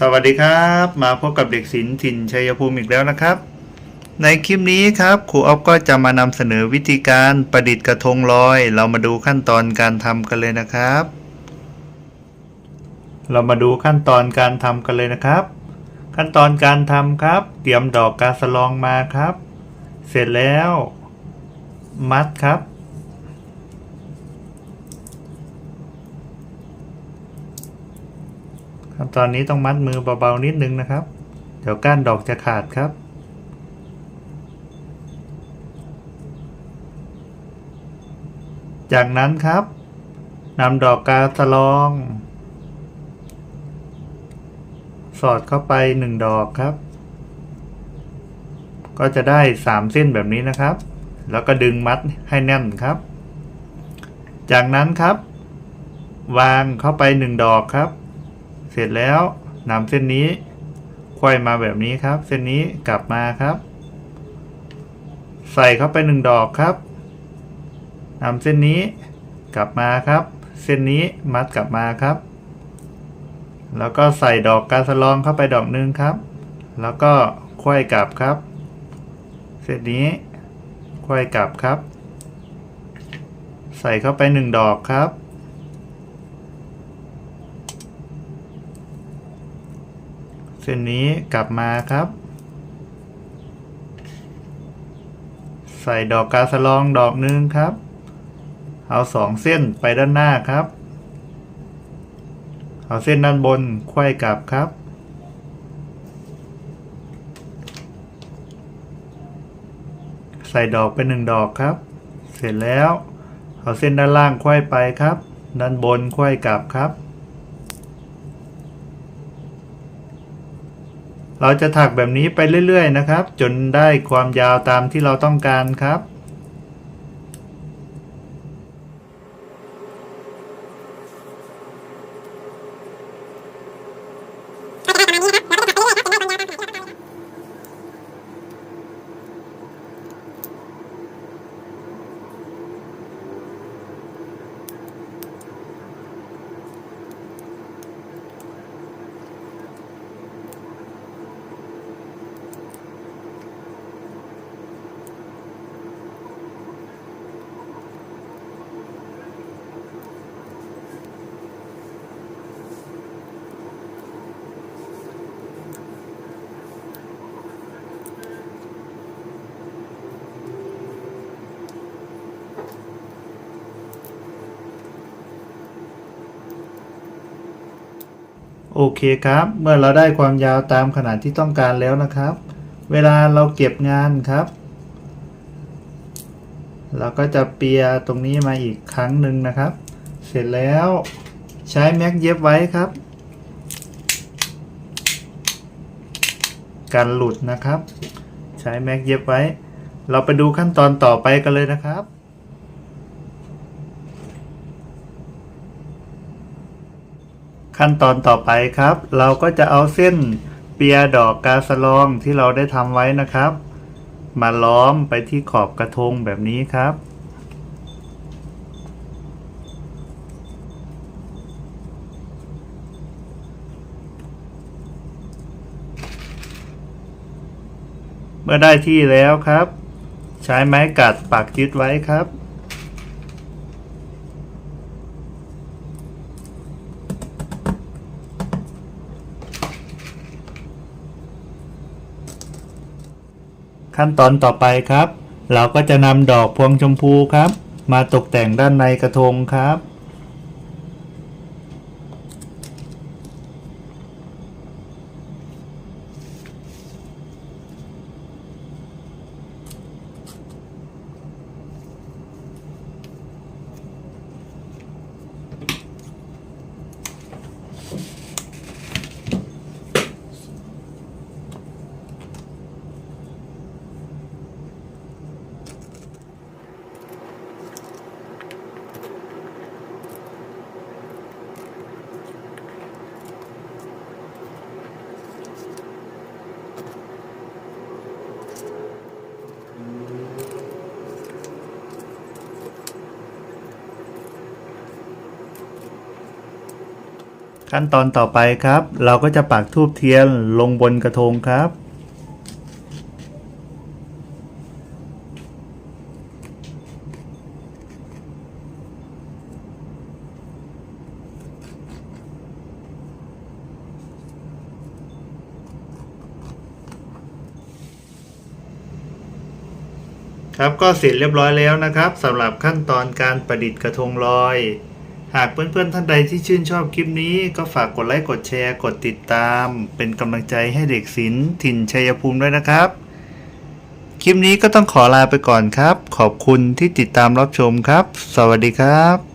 สวัสดีครับ มาพบกับเด็กศิลป์ถิ่นชัยภูมิอีกแล้วนะครับ ในคลิปนี้ครับครูอ๊อฟก็จะมานำเสนอวิธีการประดิษฐ์กระทงลอย เรามาดูขั้นตอนการทำกันเลยนะครับ เรามาดูขั้นตอนการทำกันเลยนะครับ ขั้นตอนการทำครับ เตรียมดอกกาสลองมาครับ เสร็จแล้ว มัดครับ ขั้นตอนนี้ต้องมัดมือเบาๆนิดนึงนะครับ เดี๋ยวก้านดอกจะขาดครับ จากนั้นครับนำดอกกาสลอง สอดเข้าไปหนึ่งดอกครับ ก็จะได้สามเส้นแบบนี้นะครับ แล้วก็ดึงมัดให้แน่นครับ จากนั้นครับ วางเข้าไปหนึ่งดอกครับ เสร็จแล้วนำเส้นนี้ควยมาแบบนี้ครับ เส้นนี้กลับมาครับ ใส่เข้าไปหนึ่งดอกครับนำเส้นนี้กลับมาครับ เส้นนี้มัดกลับมาครับ แล้วก็ใส่ดอกกาสลองเข้าไปดอกหนึ่งครับ แล้วก็ควยกลับครับ เส้นนี้ควยกลับครับ ใส่เข้าไปหนึ่งดอกครับ เส้นนี้กลับมาครับ ใส่ดอกกาสลองดอกหนึ่งครับ เอาสองเส้นไปด้านหน้าครับ เอาเส้นด้านบนควยกลับครับ ใส่ดอกไปหนึ่งดอกครับ เสร็จแล้ว เอาเส้นด้านล่างควยไปครับ ด้านบนควยกลับครับ เราจะถักแบบนี้ไปเรื่อยๆนะครับ จนได้ความยาวตามที่เราต้องการครับ โอเคครับ เมื่อเราได้ความยาวตามขนาดที่ต้องการแล้วนะครับ เวลาเราเก็บงานครับ เราก็จะเปียตรงนี้มาอีกครั้งหนึ่งนะครับ เสร็จแล้วใช้แม็กเย็บไว้ครับ การหลุดนะครับ ใช้แม็กเย็บไว้ เราไปดูขั้นตอนต่อไปกันเลยนะครับ ขั้นตอนต่อไปครับ เราก็จะเอาเส้นเปียดอกกาสลองที่เราได้ทำไว้นะครับ มาล้อมไปที่ขอบกระทงแบบนี้ครับ เมื่อได้ที่แล้วครับ ใช้ไม้กัดปักยึดไว้ครับ ขั้นตอนต่อไปครับ เราก็จะนำดอกพวงชมพูครับ มาตกแต่งด้านในกระทงครับ ขั้นตอนต่อไปครับ เราก็จะปักทูบเทียนลงบนกระทงครับ ครับก็เสร็จเรียบร้อยแล้วนะครับสำหรับขั้นตอนการประดิษฐ์กระทงลอย หากเพื่อนๆท่านใดที่ชื่นชอบคลิปนี้ก็ฝากกดไลค์กดแชร์กดติดตาม เป็นกำลังใจให้เด็กศิลป์ถิ่นชัยภูมิด้วยนะครับ คลิปนี้ก็ต้องขอลาไปก่อนครับ ขอบคุณที่ติดตามรับชมครับ สวัสดีครับ